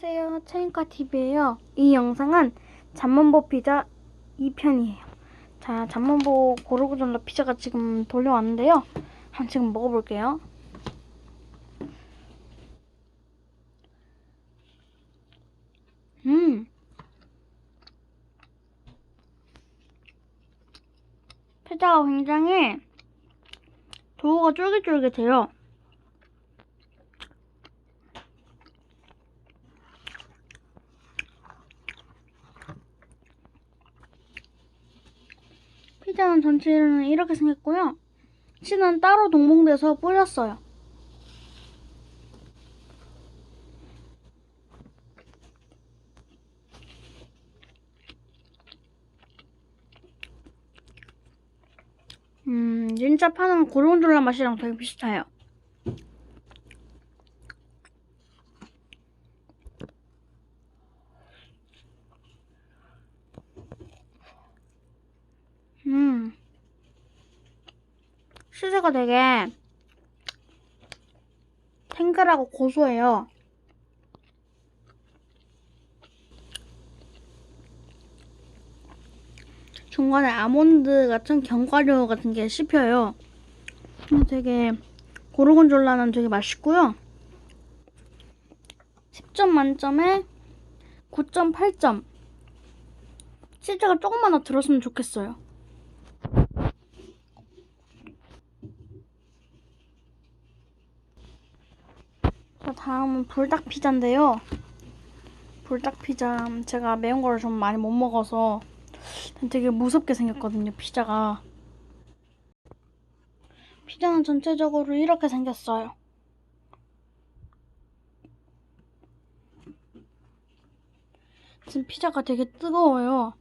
안녕하세요. 차인카 TV예요. 이 영상은 잠만보 피자 2편이에요. 자, 잠만보 고르고졸라 피자가 지금 돌려왔는데요. 한번 지금 먹어볼게요. 음. 피자가 굉장히 도우가 쫄깃쫄깃해요. 피자는 전체는 이렇게 생겼고요. 치는 따로 동봉돼서 뿌렸어요. 음, 진짜 파는 고르곤졸라 맛이랑 되게 비슷해요. 음. 치즈가 되게 탱글하고 고소해요. 중간에 아몬드 같은 견과류 같은 게 씹혀요. 음, 되게 고르곤졸라는 되게 맛있고요. 10점 만점에 9.8점. 치즈가 조금만 더 들었으면 좋겠어요. 다음은 불닭 피자인데요. 불닭 피자 제가 매운 거를 좀 많이 못 먹어서 되게 무섭게 생겼거든요, 피자가. 피자는 전체적으로 이렇게 생겼어요. 지금 피자가 되게 뜨거워요.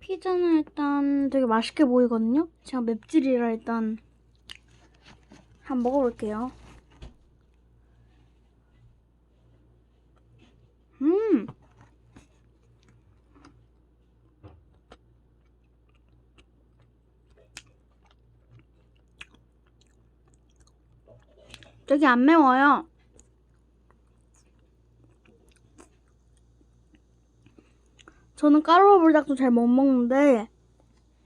피자는 일단 되게 맛있게 보이거든요. 제가 맵찔이라 일단 한번 먹어볼게요. 음! 되게 안 매워요. 저는 까르보 불닭도 잘 못 먹는데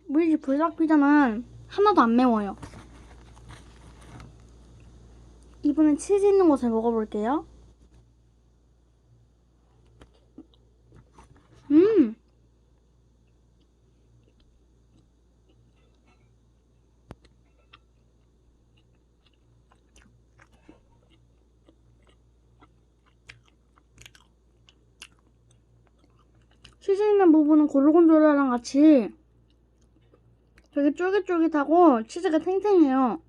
우리 집 불닭 피자는 하나도 안 매워요. 이번엔 치즈 있는 곳을 먹어볼게요. 음! 치즈 있는 부분은 고르곤졸라랑 같이 되게 쫄깃쫄깃하고 치즈가 탱탱해요.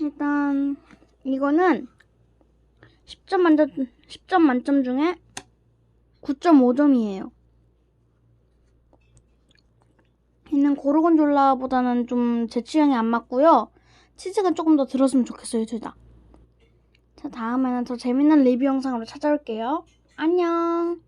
일단 이거는 10점 만점 10점 만점 중에 9.5점이에요. 얘는 고르곤졸라보다는 좀 제 취향에 안 맞고요. 치즈가 조금 더 들었으면 좋겠어요, 둘 다. 자, 다음에는 더 재밌는 리뷰 영상으로 찾아올게요. 안녕.